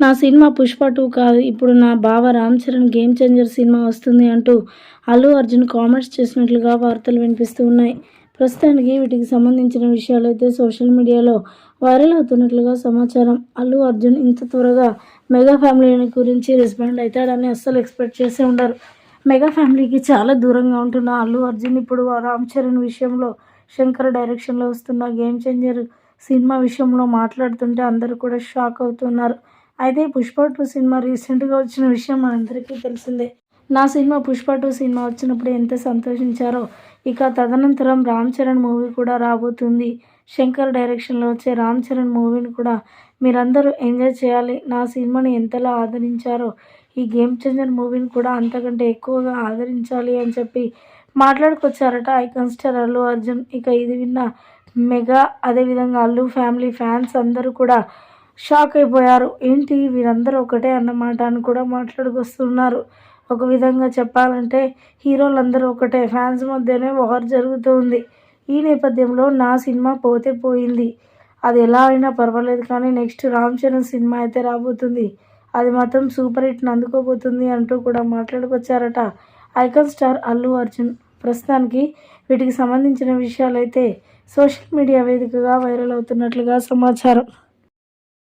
నా cinema Pushpa two కాదు ఇప్పుడు నా బావ రామ్ చరణ్ గేమ్ చేంజర్ సినిమా వస్తుంది అంటూ అల్లు అర్జున్ కామెంట్స్ చేసినట్లుగా వార్తలు వినిపిస్తూ ఉన్నాయి. ప్రస్తుతానికి వీటికి సంబంధించిన విషయాలు అయితే సోషల్ మీడియాలో వైరల్ అవుతున్నట్లుగా సమాచారం. అల్లు అర్జున్ ఇంత త్వరగా మెగా ఫ్యామిలీని గురించి రెస్పాండ్ అవుతాడని అస్సలు ఎక్స్పెక్ట్ చేసే ఉండరు. మెగా ఫ్యామిలీకి చాలా దూరంగా ఉంటున్న అల్లు అర్జున్ ఇప్పుడు రామ్ చరణ్ విషయంలో శంకర్ డైరెక్షన్లో వస్తున్న గేమ్ చేంజర్ సినిమా విషయంలో మాట్లాడుతుంటే అందరూ కూడా షాక్ అవుతున్నారు. అయితే పుష్ప టూ సినిమా రీసెంట్గా వచ్చిన విషయం మనందరికీ తెలిసిందే. నా సినిమా పుష్ప టూ సినిమా వచ్చినప్పుడు ఎంత సంతోషించారో. ఇక తదనంతరం రామ్ చరణ్ మూవీ కూడా రాబోతుంది. శంకర్ డైరెక్షన్లో వచ్చే రామ్ చరణ్ మూవీని కూడా మీరందరూ ఎంజాయ్ చేయాలి. నా సినిమాని ఎంతలా ఆదరించారో. ఈ గేమ్ చేంజర్ మూవీని కూడా అంతకంటే ఎక్కువగా ఆదరించాలి అని చెప్పి మాట్లాడుకొచ్చారట ఐకాన్ స్టార్ అల్లు అర్జున్. ఇక ఇది విన్న మెగా అదేవిధంగా అల్లు ఫ్యామిలీ ఫ్యాన్స్ అందరూ కూడా షాక్ అయిపోయారు. ఏంటి వీరందరూ ఒకటే అన్నమాట అని కూడా మాట్లాడుకొస్తున్నారు. ఒక విధంగా చెప్పాలంటే హీరోలందరూ ఒకటే. ఫ్యాన్స్ మధ్యనే వార్ జరుగుతుంది ఈ నేపథ్యంలో నా సినిమా పోతే పోయింది. అది ఎలా అయినా పర్వాలేదు కానీ నెక్స్ట్ రామ్ చరణ్ సినిమా అయితే రాబోతుంది. అది మాత్రం సూపర్ హిట్ని అందుకోబోతుంది అంటూ కూడా మాట్లాడుకొచ్చారట. Icon star Allu Arjun. ప్రస్తుతానికి వీటికి సంబంధించిన విషయాలైతే సోషల్ మీడియా వేదికగా వైరల్ అవుతున్నట్లుగా సమాచారం.